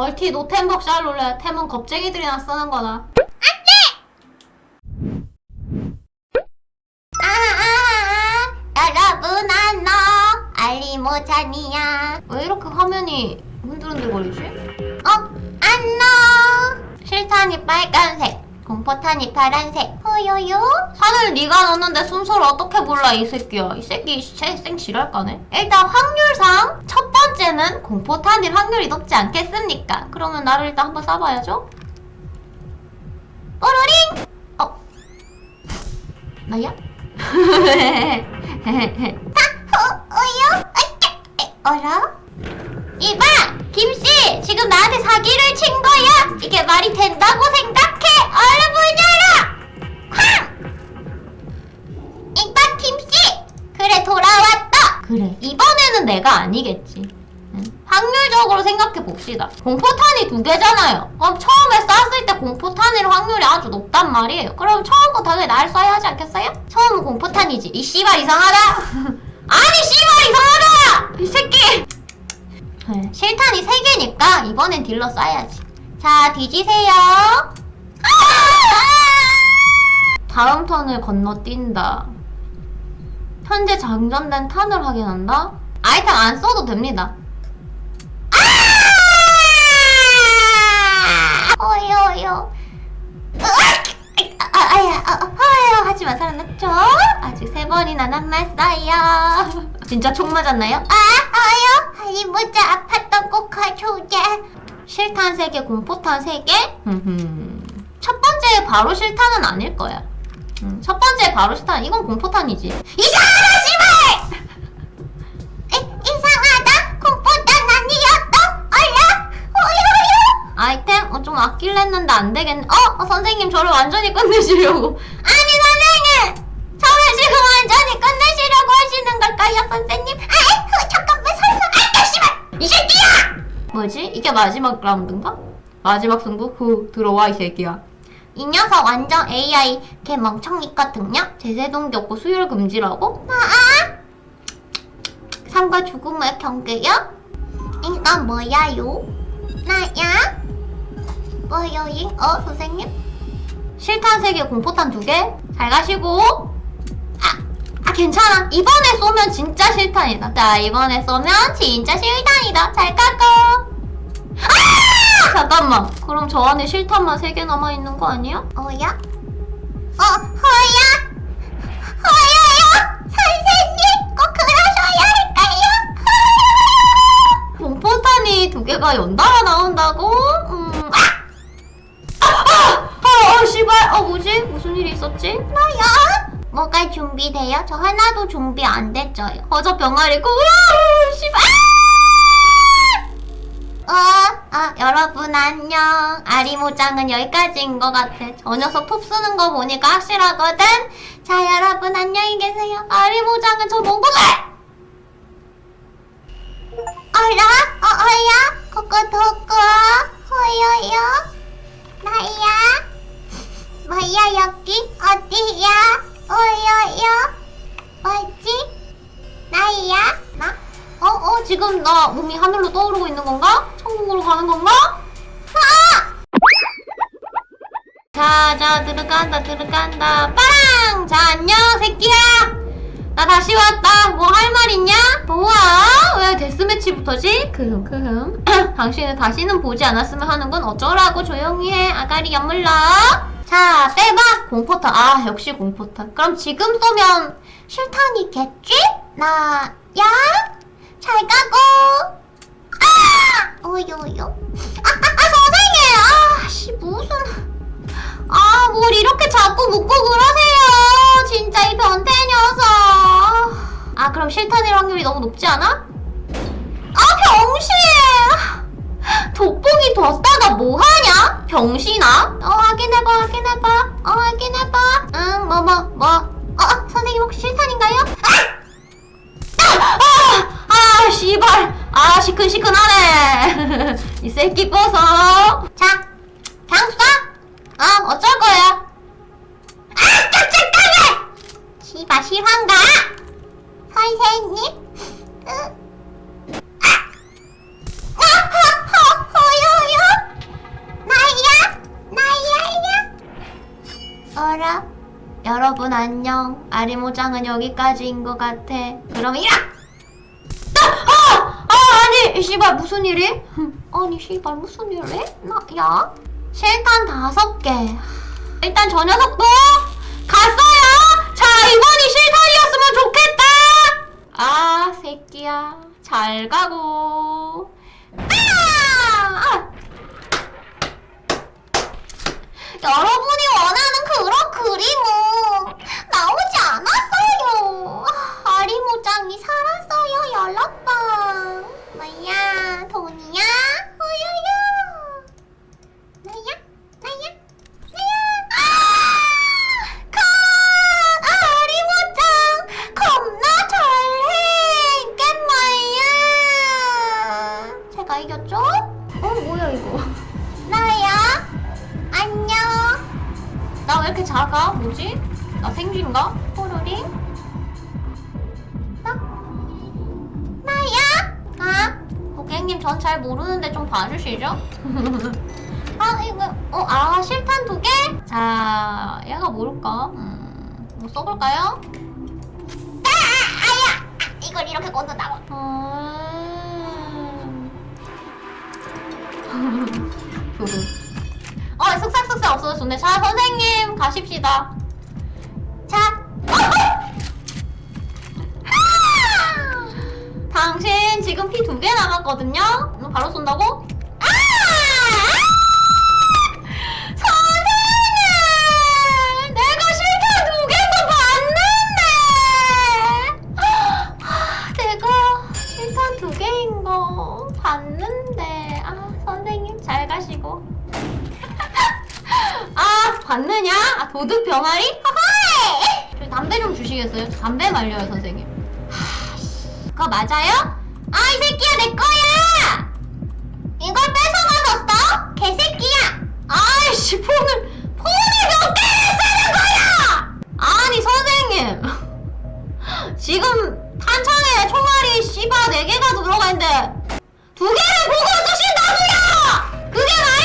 멀티 노템벅 샬롤레 템은 겁쟁이들이나 쓰는 거다. 아아아 여러분 안녕. 알리모찬이야. 왜 이렇게 화면이 흔들흔들거리지? 어 안녕. 실탄이 빨간색 공포탄이 파란색 호요요 산을 네가 넣었는데 순서를 어떻게 몰라 이 새끼야. 이 새끼 생 지랄까네. 일단 확률상 첫 번째는 공포탄일 확률이 높지 않겠습니까? 그러면 나를 일단 한번 쏴봐야죠. 뽀로링! 어? 나야? 호요 어라 이봐 김씨 지금 나한테 사기를 친 이게 말이 된다고 생각해! 얼른 문 열어! 쾅! 이봐 김씨! 그래 돌아왔다! 그래 이번에는 내가 아니겠지. 응? 확률적으로 생각해 봅시다. 공포탄이 두 개잖아요. 그럼 처음에 쐈을 때 공포탄일 확률이 아주 높단 말이에요. 그럼 처음부터 당연히 날 쏴야 하지 않겠어요? 처음은 공포탄이지. 이 씨발 이상하다! 아니 씨발 이상하다! 이 새끼! 네, 실탄이 세 개니까 이번엔 딜러 쏴야지 자 뒤지세요 다음 턴을 건너뛴다 현재 장전된 탄을 확인한다? 아이템 안 써도 됩니다. 아, 아야 아, 하지만 살아났죠 아직 세 번이나 남았어요. 진짜 총 맞았나요? 아 아요 할리 모자 아팠던 꼭 가져오게 실탄 3개, 공포탄 3개? 첫 번째 바로 실탄은 아닐 거야. 음, 첫 번째 바로 실탄, 이건 공포탄이지. 이상하다 씨발 에, 이상하다 공포탄 아니었다 어야 어여요 아이템? 어, 좀 아낄려 했는데 안 되겠네. 어? 어, 선생님 저를 완전히 끝내시려고. 아니 선생님 저를 지금 완전히 끝내시려고 하시는 걸까요 선생님 아 뭐지? 이게 마지막 라운드인가? 마지막 승부? 후, 들어와 이 새끼야. 이 녀석 완전 AI 개 멍청이거든요 제세동기 없고 수혈 금지라고? 아 삶과 죽음의 경계요? 이건 뭐야요? 나야? 뭐요잉? 어 선생님? 실탄 3개, 공포탄 2개. 잘 가시고. 아, 아, 괜찮아. 이번에 쏘면 진짜 실탄이다. 자, 이번에 쏘면 진짜 실탄이다. 잘 가고. 아! 잠깐만. 그럼 저 안에 실탄만 3개 남아있는 거 아니야? 어야? 어 허야? 허야요? 선생님 꼭 그러셔야 할까요? 공포탄이 2개가 연달아 나온다고? 음, 아! 아! 아! 아, 아, 씨발. 어, 뭐지? 무슨 일이 있었지? 뭐야? 뭐가 준비돼요? 저 하나도 준비 안 됐어요 어저 병아리고, 으아! 씨발. 어, 아, 여러분 안녕. 아리모장은 여기까지인 것 같아. 저 녀석 톱 쓰는 거 보니까 확실하거든? 자, 여러분 안녕히 계세요. 아리모장은 저 몽골! 어라? 어, 어야? 코코 도코? 호요요? 나야? 뭐야, 여기? 어디야? 호요요? 뭐지? 나야? 나? 어, 어, 지금 나 몸이 하늘로 떠오르고 있는 건가? 천국으로 가는 건가? 아! 자, 자, 들어간다, 들어간다. 빵! 자, 안녕, 새끼야! 나 다시 왔다. 뭐 할 말 있냐? 뭐야? 왜 데스매치부터지? 크흠, 크흠. 당신은 다시는 보지 않았으면 하는 건 어쩌라고 조용히 해. 아가리 연물러. 자, 빼봐. 공포탄. 아, 역시 공포탄. 그럼 지금 쏘면 실탄이겠지? 나 야? 잘 가고. 아! 오요요. 아, 아, 아, 선생님! 아, 씨, 무슨. 아, 뭘 이렇게 자꾸 묻고 그러세요. 진짜 이 변태 녀석. 아, 그럼 실탄일 확률이 너무 높지 않아? 아, 병신! 돋보기 뒀다가 뭐하냐? 병신아? 어, 뭐? 어? 선생님 혹시 실탄인가요? 아! 아! 아! 아 씨발! 아 시큰시큰하네! 이 새끼 꺼서! 자! 장수다! 어? 어쩔 거야? 아! 깜짝깜해! 씨발 실화인가? 선생님? 아! 아, 어라? 아! 아! 아! 여러분 안녕. 아리모장은 여기까지인 것 같아. 그럼 이라! 아! 아! 아 아니 씨발 무슨 일이? 아니 씨발 무슨 일이? 나 야? 실탄 다섯 개. 일단 저 녀석도 갔어요. 자 이번이 실탄이었으면 좋겠다. 아 새끼야 잘 가고. 아! 여러분이 원하는 그런 그림은 나오지 않았어요. 아리모장이 살았어요, 여러분. 뭐야, 돈이야? 음, 뭐 써볼까요? 아! 아야! 이걸 이렇게 꽂는다고 음... 어, 쓱싹쓱싹 없어졌네. 자, 선생님, 가십시다. 자. 아! 당신 지금 피 두개 남았거든요? 너 바로 쏜다고? 봤느냐? 아 도둑 병아리? 허허이! 저 담배 좀 주시겠어요? 저 담배 말려요 선생님 하 씨, 그거 맞아요? 아 이 새끼야 내 거야! 이걸 뺏어가서 써? 개새끼야! 아이씨 폰을 폰을 몇 개를 쓰는 거야! 아니 선생님 지금 탄창에 총알이 씨바 네 개가 들어가 있는데 두 개를 보고 쓰신다고요! 그게 말입니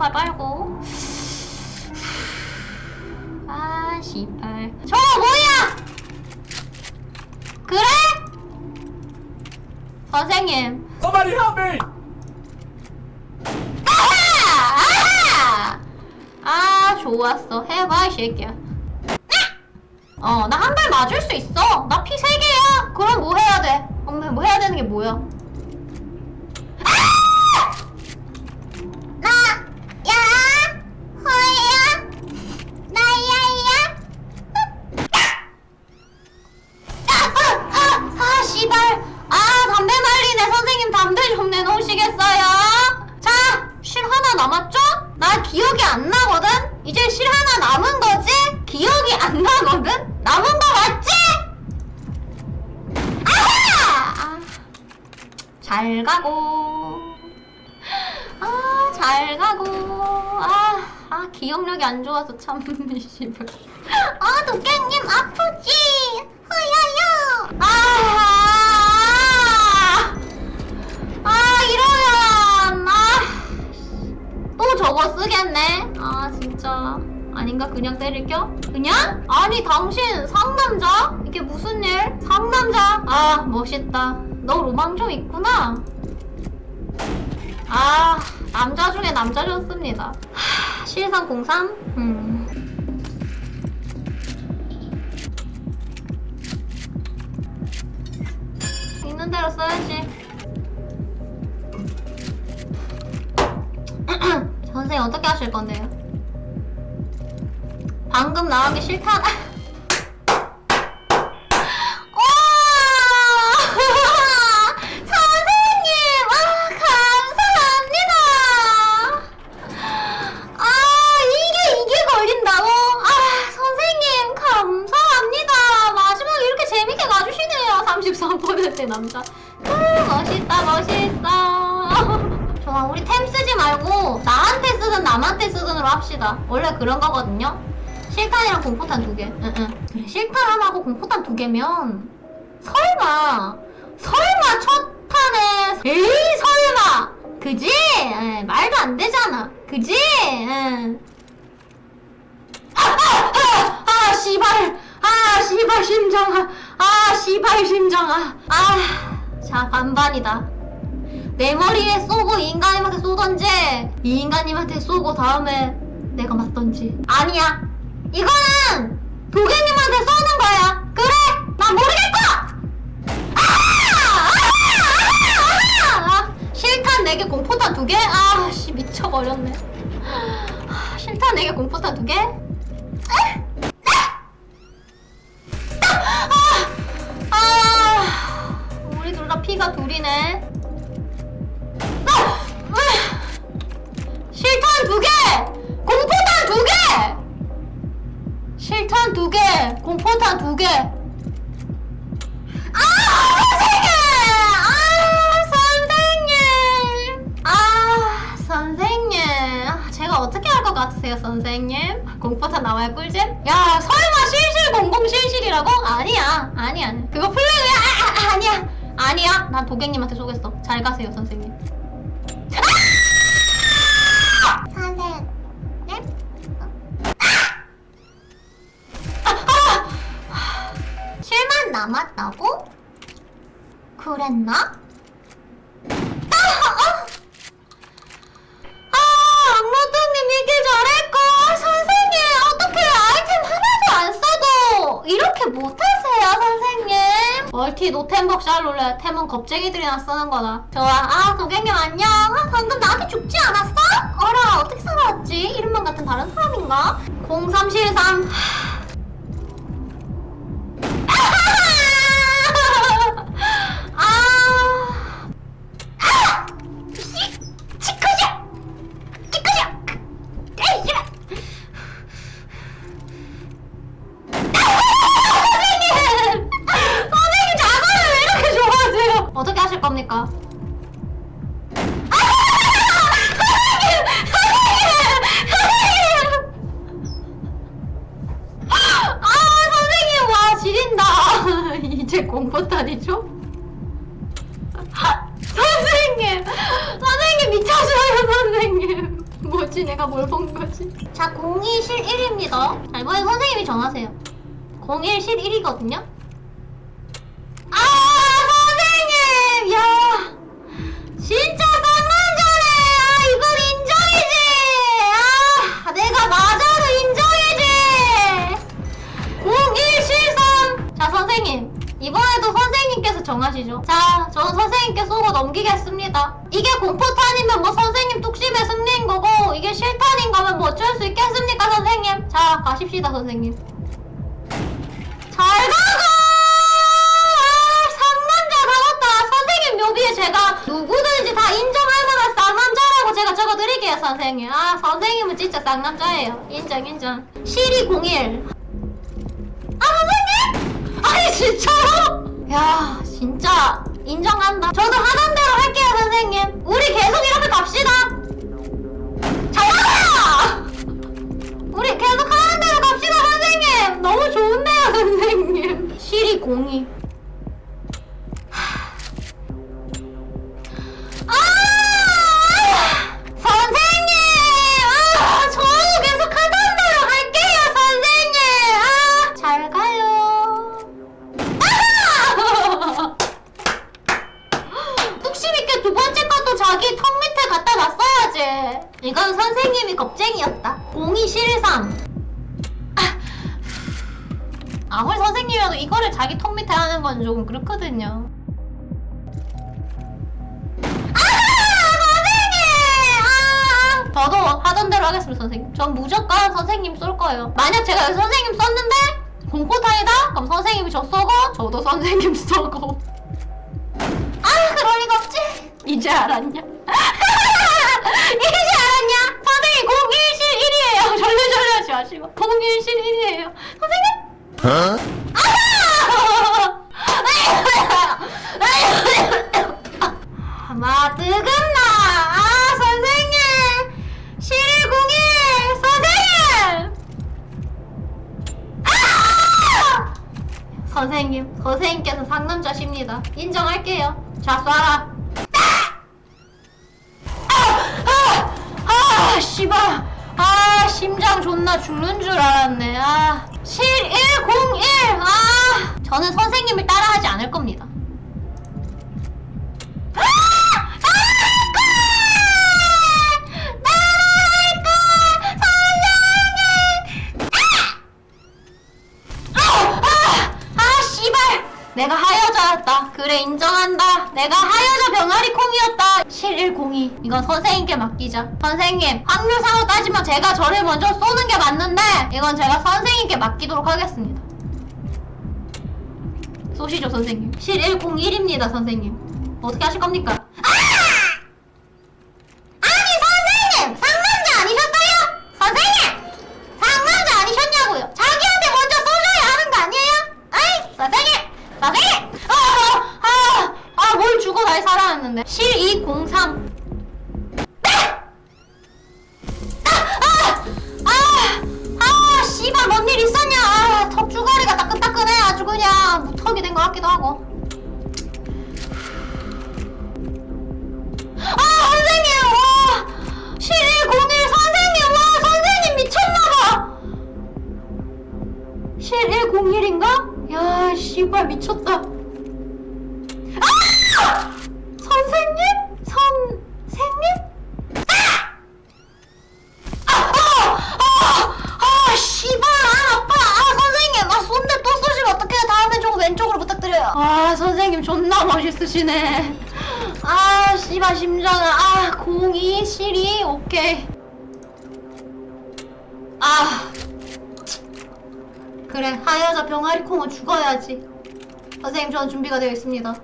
음한잔한발 빨고 아 씨발 저 뭐야 그래? 선생님. Somebody help me! 아하! 아하! 아, 좋았어. 해봐, 이 새끼야. 어, 나 한 발 맞을 수 있어. 나피세 개야. 그럼 뭐 해야 돼? 엄마, 뭐 해야 되는 게 뭐야? 기억이 안 나거든? 이제 실 하나 남은 거지? 기억이 안 나거든? 남은 거 맞지? 아하! 아, 잘 가고. 아, 잘 가고. 아, 아, 기억력이 안 좋아서 참. 아, 도깨님 아프지? 허여여. 아, 또 저거 쓰겠네. 아, 진짜. 아닌가? 그냥 때릴 겨? 그냥? 아니, 당신 상남자? 이게 무슨 일? 상남자? 아, 멋있다. 너 로망 좀 있구나. 아, 남자 중에 남자 좋습니다. 하, 실상 03? 음. 있는 대로 써야지. 선생님 어떻게 하실 건데요? 방금 게 싫다. 개. 응, 응. 실탄 하나고 공포탄 두 개면, 설마, 설마 첫 탄에, 에이, 설마! 그지? 에, 말도 안 되잖아. 그지? 응. 아, 아, 아, 아, 씨발. 아, 씨발 심장아. 아, 씨발 심장 아. 아, 자, 반반이다. 내 머리에 쏘고 이 인간님한테 쏘던지, 이 인간님한테 쏘고 다음에 내가 맞던지. 아니야. 이거는 도객님한테 쏘는 거야. 그래! 난 모르겠고! 아! 아! 아! 아! 실탄 4개, 공포탄 2개? 아, 씨, 미쳐버렸네. 아, 실탄 4개, 공포탄 2개? 아! 아! 우리 둘 다 피가 둘이네. 실탄 2개! 공포탄 2개! 아, 선생님! 아, 선생님! 아, 선생님. 아, 제가 어떻게 할 것 같으세요, 선생님? 공포탄 나와야 꿀잼? 야, 설마 실실 공공 실실이라고? 아니야, 아니야. 그거 플래그야? 아, 아, 아니야. 아니야. 난 도객님한테 쏘겠어. 잘 가세요, 선생님. 남았다고? 그랬나? 아, 아! 아, 악마동님 이길 잘했고 선생님 어떻게 아이템 하나도 안 써도 이렇게 못하세요 선생님 멀티 노템벅 샬롤레 템은 겁쟁이들이나 쓰는 거다 좋아 아 도경님 안녕 아, 방금 나한테 죽지 않았어? 어라 어떻게 살아왔지? 이름만 같은 다른 사람인가? 0373 와 지린다. 이제 공포탄이죠? 선생님! 선생님 미쳐줘요 선생님. 뭐지? 내가 뭘 본 거지? 자 02실 1입니다. 자 이번엔 선생님이 정하세요. 01실 1이거든요 자 가십시다 선생님. 잘 가고! 아, 상남자 나왔다. 선생님 묘비에 제가 누구든지 다 인정할 만한 쌍남자라고 제가 적어드릴게요 선생님. 아 선생님은 진짜 쌍남자예요. 인정 인정. 시리 01 아 선생님? 아니 진짜로? 야 진짜 인정한다. 저도 하던 대로 할게요 선생님. 우리 계속 이렇게 갑시다. 잘 가라! 우리 계속 하 공이. 아! 선생님! 아! 저 계속 하던 대로 갈게요, 선생님! 아! 잘 가요. 아! 뚝심있게 두 번째 것도 자기 턱 밑에 갖다 놨어야지. 이건 선생님이 겁쟁이였다. 공이 실상. 아무리 선생님이라도 이거를 자기 턱 밑에 하는 건 조금 그렇거든요. 아, 선생님! 아, 저도 하던 대로 하겠습니다, 선생님. 전 무조건 선생님 쏠 거예요. 만약 제가 선생님 썼는데 공포탄이다? 그럼 선생님이 저 쏘고 저도 선생님 쏘고. 아, 그럴 리가 없지. 이제 알았냐? 이제 알았냐? 선생님 공일실 1이에요. 절레절레 하지 마시고. 공일실 1이에요. 선생님? 아마 뜨겁나? 아 선생님! 1101 선생님! 아! 선생님 선생님께서 상남자십니다. 인정할게요. 자 쏴라 존나 죽는 줄 알았네 아 7101! 아 저는 선생님을 따라하지 않을 겁니다 그래, 인정한다. 내가 하여자 병아리 콩이었다. 7102. 이건 선생님께 맡기자. 선생님, 확률상으로 따지면 제가 저를 먼저 쏘는 게 맞는데, 이건 제가 선생님께 맡기도록 하겠습니다. 쏘시죠, 선생님. 7101입니다, 선생님. 어떻게 하실 겁니까? 아! 아니, 선생님! 상남자 아니셨어요? 선생님! 상남자 아니셨냐고요? 자기한테 먼저 쏘셔야 하는 거 아니에요? 아이, 선생님! 선생님! 아, 아, 아, 아, 뭘 주고 다시 살아났는데. 7203. 씨발, 뭔 일 있었냐? 아, 턱주거리가 따끈따끈해. 아주 그냥 무턱이 된 것 같기도 하고. 아, 선생님! 와! 7101 선생님! 와, 선생님 미쳤나봐! 7101인가? 야, 씨발, 미쳤다. 선생님 존나 멋있으시네. 아, 씨발, 심장을. 아, 02, 실이, 오케이. 아. 그래, 하여자 병아리 콩은 죽어야지. 선생님, 저는 준비가 되어 있습니다.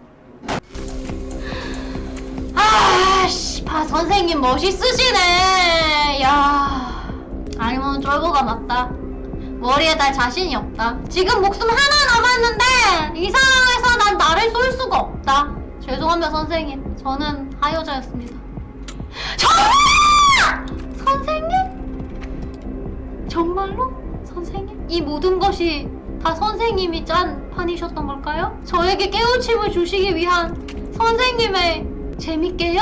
아, 씨발, 선생님 멋있으시네. 야. 아니면 쫄보가 맞다. 머리에 달 자신이 없다. 지금 목숨 하나 남았는데 이 상황에서 난 나를 쏠 수가 없다. 죄송합니다 선생님. 저는 하여자였습니다. 정말! 선생님? 정말로? 선생님? 이 모든 것이 다 선생님이 짠 판이셨던 걸까요? 저에게 깨우침을 주시기 위한 선생님의 재밌게요?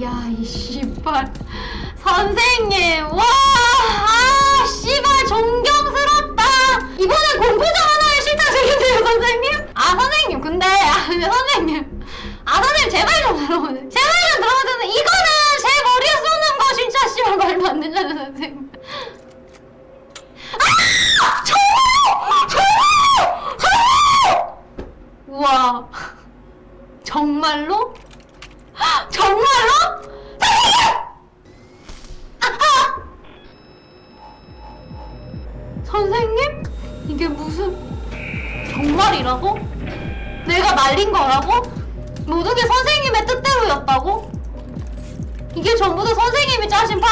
야, 이 씨발. 선생님, 와, 아, 씨발, 존경스럽다. 이번엔 공포장 실탄 생겼네요, 선생님. 아, 선생님, 근데, 아, 선생님. 아, 선생님, 제발 좀 들어보세요. 제발 좀 들어보세요. 이거는 제 머리에 쏘는 거 진짜 씨발 말도 안 되잖아요, 선생님. 아!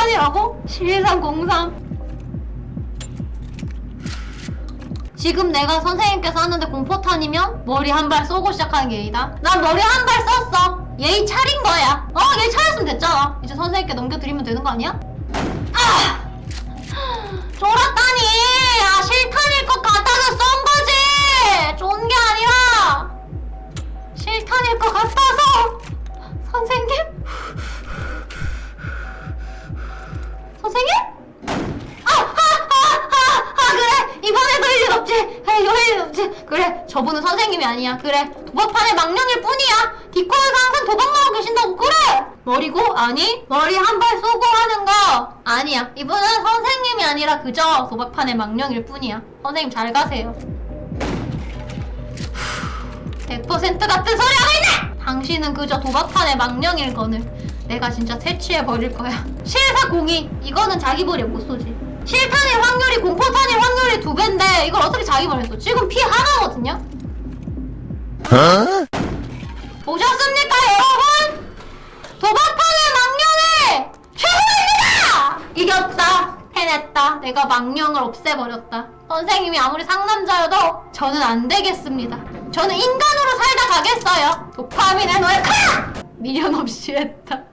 13이라고? 71303 지금 내가 선생님께서 하는데 공포탄이면 머리 한 발 쏘고 시작하는 게 예의다. 난 머리 한발 썼어. 예의 차린 거야. 어 예의 차렸으면 됐잖아. 이제 선생님께 넘겨드리면 되는 거 아니야? 아! 졸았다니! 아 실탄일 것 같아서 쏜 거지! 좋은 게 아니라 실탄일 것 같아서 선생님? 일 없지. 그래, 저분은 선생님이 아니야. 그래, 도박판의 망령일 뿐이야. 디코에서 항상 도박만 하고 계신다고. 그래. 머리고? 아니, 머리 한 발 쏘고 하는 거. 아니야. 이분은 선생님이 아니라 그저 도박판의 망령일 뿐이야. 선생님 잘 가세요. 100% 같은 소리 하고 있네! 당신은 그저 도박판의 망령일 거늘. 내가 진짜 퇴치해 버릴 거야. 실사 공이 이거는 자기 벌에 못 쏘지. 실탄의 확률이 공포탄의 확률이 두 배인데 이걸 어떻게 자기 쏘? 지금 피 하나거든요. 보셨습니까 여러분? 도박판의 망령의 최후입니다! 이겼다 해냈다 내가 망령을 없애버렸다 선생님이 아무리 상남자여도 저는 안 되겠습니다 저는 인간으로 살다 가겠어요 도파민의 노예 카! 미련 없이 했다